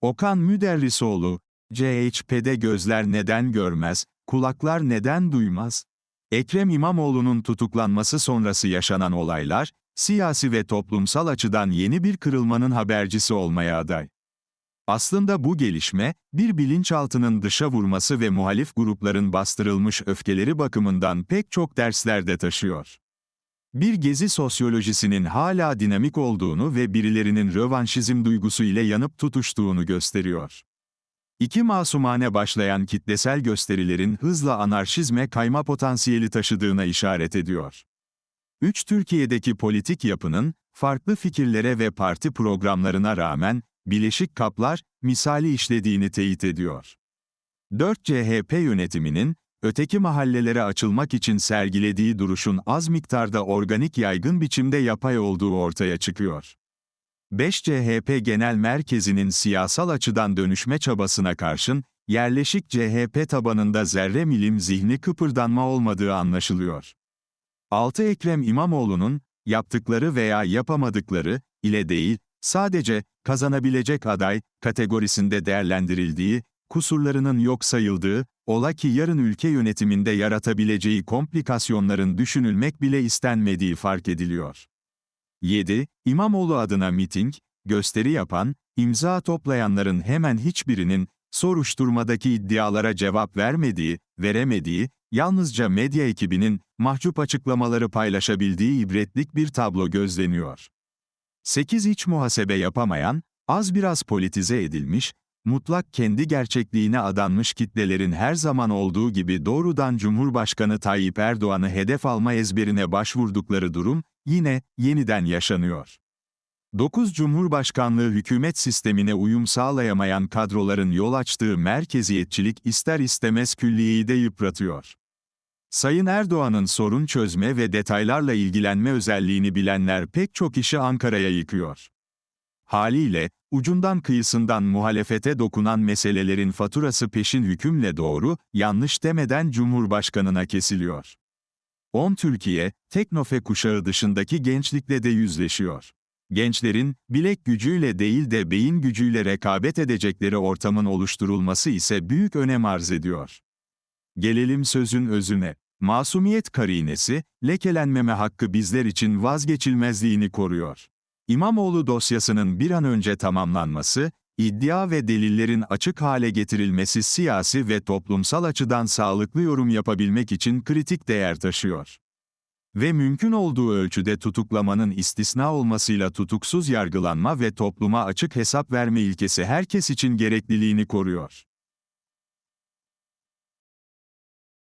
Okan Müderrisoğlu, CHP'de gözler neden görmez, kulaklar neden duymaz? Ekrem İmamoğlu'nun tutuklanması sonrası yaşanan olaylar, siyasi ve toplumsal açıdan yeni bir kırılmanın habercisi olmaya aday. Aslında bu gelişme, bir bilinçaltının dışa vurması ve muhalif grupların bastırılmış öfkeleri bakımından pek çok derslerde taşıyor. Bir gezi sosyolojisinin hala dinamik olduğunu ve birilerinin rövanşizm duygusu ile yanıp tutuştuğunu gösteriyor. İki masumane başlayan kitlesel gösterilerin hızla anarşizme kayma potansiyeli taşıdığına işaret ediyor. Üç Türkiye'deki politik yapının, farklı fikirlere ve parti programlarına rağmen, bileşik kaplar, misali işlediğini teyit ediyor. 4 CHP yönetiminin, öteki mahallelere açılmak için sergilediği duruşun az miktarda organik yaygın biçimde yapay olduğu ortaya çıkıyor. 5 CHP Genel Merkezi'nin siyasal açıdan dönüşme çabasına karşın, yerleşik CHP tabanında zerre milim zihni kıpırdanma olmadığı anlaşılıyor. 6 Ekrem İmamoğlu'nun, yaptıkları veya yapamadıkları, ile değil, sadece, kazanabilecek aday, kategorisinde değerlendirildiği, kusurlarının yok sayıldığı, ola ki yarın ülke yönetiminde yaratabileceği komplikasyonların düşünülmek bile istenmediği fark ediliyor. 7. İmamoğlu adına miting, gösteri yapan, imza toplayanların hemen hiçbirinin, soruşturmadaki iddialara cevap vermediği, veremediği, yalnızca medya ekibinin, mahcup açıklamaları paylaşabildiği ibretlik bir tablo gözleniyor. 8. İç muhasebe yapamayan, az biraz politize edilmiş, mutlak kendi gerçekliğine adanmış kitlelerin her zaman olduğu gibi doğrudan Cumhurbaşkanı Tayyip Erdoğan'ı hedef alma ezberine başvurdukları durum, yine, yeniden yaşanıyor. 9 Cumhurbaşkanlığı hükümet sistemine uyum sağlayamayan kadroların yol açtığı merkeziyetçilik ister istemez külliyeyi de yıpratıyor. Sayın Erdoğan'ın sorun çözme ve detaylarla ilgilenme özelliğini bilenler pek çok işi Ankara'ya yıkıyor. Haliyle, ucundan kıyısından muhalefete dokunan meselelerin faturası peşin hükümle doğru, yanlış demeden Cumhurbaşkanına kesiliyor. 10 Türkiye, Teknofe kuşağı dışındaki gençlikle de yüzleşiyor. Gençlerin, bilek gücüyle değil de beyin gücüyle rekabet edecekleri ortamın oluşturulması ise büyük önem arz ediyor. Gelelim sözün özüne. Masumiyet karinesi, lekelenmeme hakkı bizler için vazgeçilmezliğini koruyor. İmamoğlu dosyasının bir an önce tamamlanması, iddia ve delillerin açık hale getirilmesi siyasi ve toplumsal açıdan sağlıklı yorum yapabilmek için kritik değer taşıyor. Ve mümkün olduğu ölçüde tutuklamanın istisna olmasıyla tutuksuz yargılanma ve topluma açık hesap verme ilkesi herkes için gerekliliğini koruyor.